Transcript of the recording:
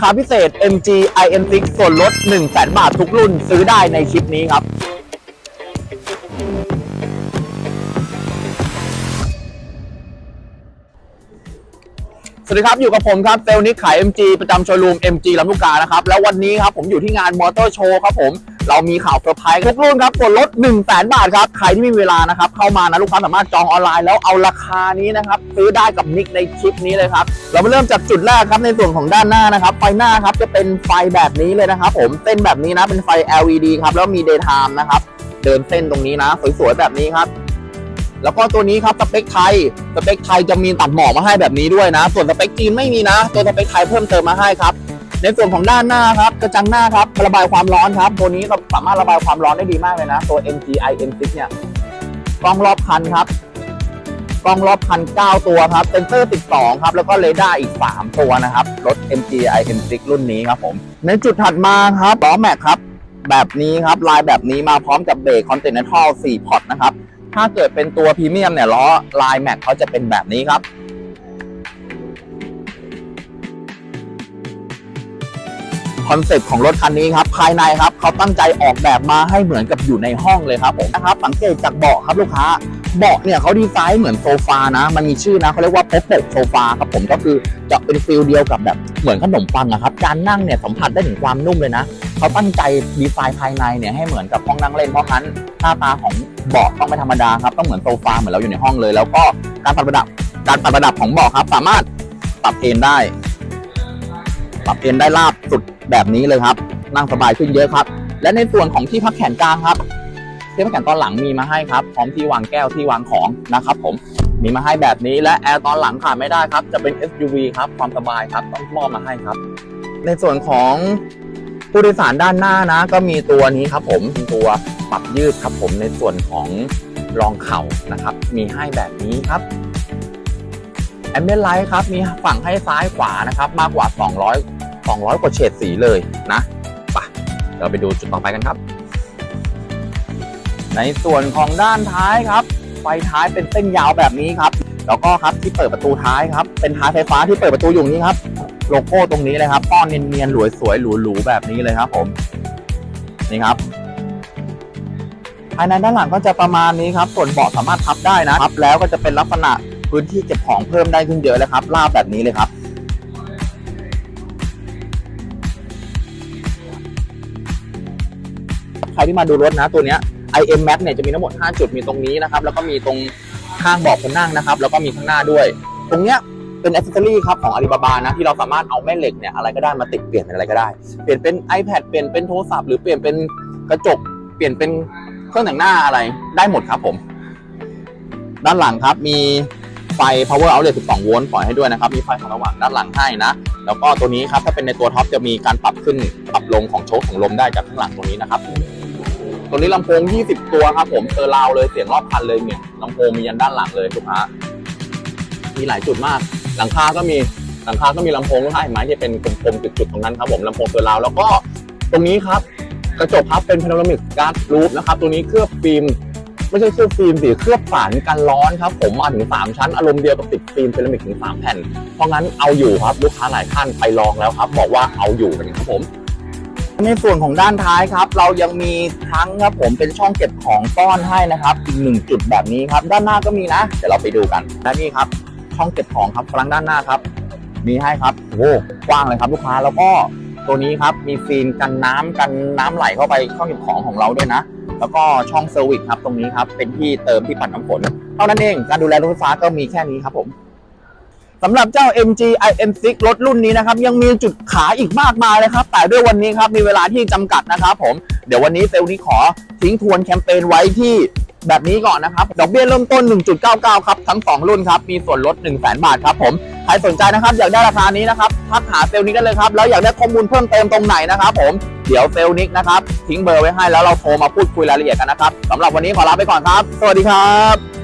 คาพิเศษ MG IM6 ส่วนลด1 0 0 0 0 0 บาททุกรุ่นซื้อได้ในคลิปนี้ครับสวัสดีครับ อยู่กับผมครับเซลลนิกขาย MG ประจำโชว์รูม MG ลำลูกกานะครับ แล้ววันนี้ครับผมอยู่ที่งานมอเตอร์โชว์ครับผม เรามีข่าวเซอร์ไพรส์ทุกรุ่นครับส่วนลด1 0 0 0 0 0บาทครับ ใครที่มีเวลานะครับ เข้ามานะ ลูกค้าสามารถจองออนไลน์แล้วเอาราคานี้นะครับ ซื้อได้กับนิกในคลิปนี้เลยครับ เรามาเริ่มจากจุดแรกครับในส่วนของด้านหน้านะครับ ไฟหน้าครับจะเป็นไฟแบบนี้เลยนะครับ ผมเส้นแบบนี้นะเป็นไฟ LED ครับแล้วมี daytime นะครับเดินเส้นตรงนี้นะ สวยๆแบบนี้ครับแล้วก็ตัวนี้ครับสเปคไทยสเปคไทยจะมีตัดหมอกมาให้แบบนี้ด้วยนะ ส่วนสเปคจีนไม่มีนะ ตัวสเปคไทยเพิ่มเติมมาให้ครับ ในส่วนของด้านหน้าครับกระจังหน้าครับระบายความร้อนครับ ตัวนี้เราสามารถระบายความร้อนได้ดีมากเลยนะ ตัว MGI M6 เนี่ยกล้องรอบคันครับกล้องรอบคัน 9 ตัวครับเซนเซอร์ 12 ครับ แล้วก็เรดาร์อีก 3 ตัวนะครับ รถ MGI M6 รุ่นนี้ครับผม ในจุดถัดมาครับล้อแม็กครับ แบบนี้ครับ ลายแบบนี้มาพร้อมกับเบรกคอนติเนนทัล4พอร์ตนะครับ ถ้าเกิดเป็นตัวพรีเมียมเนี่ยล้อลายแม็กเขาจะเป็นแบบนี้ครับ คอนเซปต์ของรถคันนี้ครับภายในครับเขาตั้งใจออกแบบมาให้เหมือนกับอยู่ในห้องเลยครับผมนะครับสังเกตจากเบาะครับลูกค้าเบาะเนี่ยเขาดีไซน์เหมือนโซฟานะ มันมีชื่อนะเขาเรียกว่าพบปกโซฟาครับผมก็คือจะเป็นฟิลเดียวกับแบบเหมือนขนมปังอะครับการนั่งเนี่ยสัมผัสได้ถึงความนุ่มเลยนะเขาตั้งใจดีไซน์ภายในเนี่ยให้เหมือนกับห้องนั่งเล่นเพราะฉะนั้นหน้าตาของเบาะต้องไม่ธรรมดาครับต้องเหมือนโซฟาเหมือนเราอยู่ในห้องเลย แล้วก็การปรับระดับการปรับระดับของเบาะครับ สามารถปรับเอนได้ ปรับเอนได้ราบสุด แบบนี้เลยครับ นั่งสบายขึ้นเยอะครับ และในส่วนของที่พักแขนกลางครับที่พักแขนตอนหลังมีมาให้ครับ พร้อมที่วางแก้วที่วางของนะครับ ผมมีมาให้แบบนี้และแอร์ตอนหลังขาดไม่ได้ครับ จะเป็น SUV ครับ ความสบายครับต้องมอบมาให้ครับ ในส่วนของผู้โดยสารด้านหน้านะ ก็มีตัวนี้ครับ ผมตัวปรับยืดครับ ผมในส่วนของรองเข่านะครับ มีให้แบบนี้ครับแอมเบนไลท์ครับ มีฝั่งให้ซ้ายขวานะครับ มากกว่า 200 200 กว่าเฉดสีเลยนะไปเราไปดูจุดต่อไปกันครับ ในส่วนของด้านท้ายครับ ไฟท้ายเป็นเส้นยาวแบบนี้ครับ แล้วก็ครับที่เปิดประตูท้ายครับ เป็นท้ายไฟฟ้าที่เปิดประตูอยู่นี้ครับ โลโก้ตรงนี้เลยครับป้อนเนียนๆหลวยสวยหรูๆแบบนี้เลยครับผม นี่ครับภายในด้านหลังก็จะประมาณนี้ครับ ส่วนเบาะสามารถพับได้นะพับแล้วก็จะเป็นลักษณะพื้นที่เก็บของเพิ่มได้ขึ้นเยอะเลยครับลาบแบบนี้เลยครับ ใครที่มาดูรถนะตัวเนี้ย IM Max เนี่ยจะมีทั้งหมด 5 จุดมีตรงนี้นะครับ แล้วก็มีตรงข้างเบาะคนนั่งนะครับ แล้วก็มีข้างหน้าด้วย ตรงเนี้ยเป็นอ c เซ s ซอรี่ครับของ Alibaba นะ ที่เราสามารถเอาแม่เหล็กเนี่ยอะไรก็ได้มาติดเปลี่ยนเป็นอะไรก็ได้ เปลี่ยนเป็น iPad เปลี่ยนเป็นโทรศัพท์หรือเปลี่ยนเป็นกระจก เปลี่ยนเป็นเครื่องแต่งหน้าอะไรได้หมดครับผม ด้านหลังครับมีไฟ power outlet 12 โวลต์ปล่อยให้ด้วยนะครับ มีไฟส่องสว่างด้านหลังให้นะ แล้วก็ตัวนี้ครับถ้าเป็นในตัวท็อปจะมีการปรับขึ้นปรับลงของโชคของลมได้จากข้างหลังตรงนี้นะครับ ตัวนี้ลำโพง 20 ตัวครับผมเซอร์ราวเลยเสียงรอบคันเลยเนี่ยลำโพงมียันด้านหลังเลยลูกค้ามีหลายจุดมาก หลังคาก็มีหลังคาก็มีลำโพงลูกค้าเห็นไหมที่เป็นกลมๆจุดๆตรงนั้นครับผมลำโพงเซอร์ราวแล้วก็ตรงนี้ครับกระจกครับเป็นพาโนรามิกการ์ดรูฟนะครับตัวนี้เคลือบฟิล์มไม่ใช่เคลือบฟิล์มสิเคลือบฝานกันร้อนครับผมมาถึง 3 ชั้น อารมณ์เดียวกับติดฟิล์มเซรามิกถึง 3 แผ่น เพราะงั้นเอาอยู่ครับลูกค้าหลายท่านไปลองแล้วครับ บอกว่าเอาอยู่กันครับผม ในส่วนของด้านท้ายครับ เรายังมีทั้งครับผมเป็นช่องเก็บของต้อนให้นะครับอีกหนึ่งจุดแบบนี้ครับ ด้านหน้าก็มีนะเดี๋ยวเราไปดูกันและนี่ครับ ช่องเก็บของครับฝรั่งด้านหน้าครับ มีให้ครับโอ้กว้างเลยครับลูกค้าแล้วก็ตัวนี้ครับมีฟิล์มกันน้ำกันน้ำไหลเข้าไปช่องเก็บของของเราด้วยนะ แล้วก็ช่องเซอร์วิสครับตรงนี้ครับเป็นที่เติมที่ปัดน้ำฝนเท่านั้นเองการดูแลรถไฟฟ้าก็มีแค่นี้ครับผม สำหรับเจ้า MG IM6 รถรุ่นนี้นะครับ ยังมีจุดขายอีกมากมายเลยครับ แต่ด้วยวันนี้ครับ มีเวลาที่จำกัดนะครับผม เดี๋ยววันนี้เซลล์นี้ขอทิ้งทวนแคมเปญไว้ที่แบบนี้ก่อนนะครับ ดอกเบี้ยเริ่มต้น 1.99 ครับ ทั้ง 2 รุ่นครับ มีส่วนลด 1 0 0 0 0 0 บาทครับผม ใครสนใจนะครับ อยากได้ราคานี้นะครับ ทักหาเซลล์นิกได้เลยครับ แล้วอยากได้ข้อมูลเพิ่มเติมตรงไหนนะครับผม เดี๋ยวเซลล์นิกนะครับ ทิ้งเบอร์ไว้ให้แล้วเราโทรมาพูดคุยรายละเอียดกันนะครับสำหรับวันนี้ขอลาไปก่อนครับ สวัสดีครับ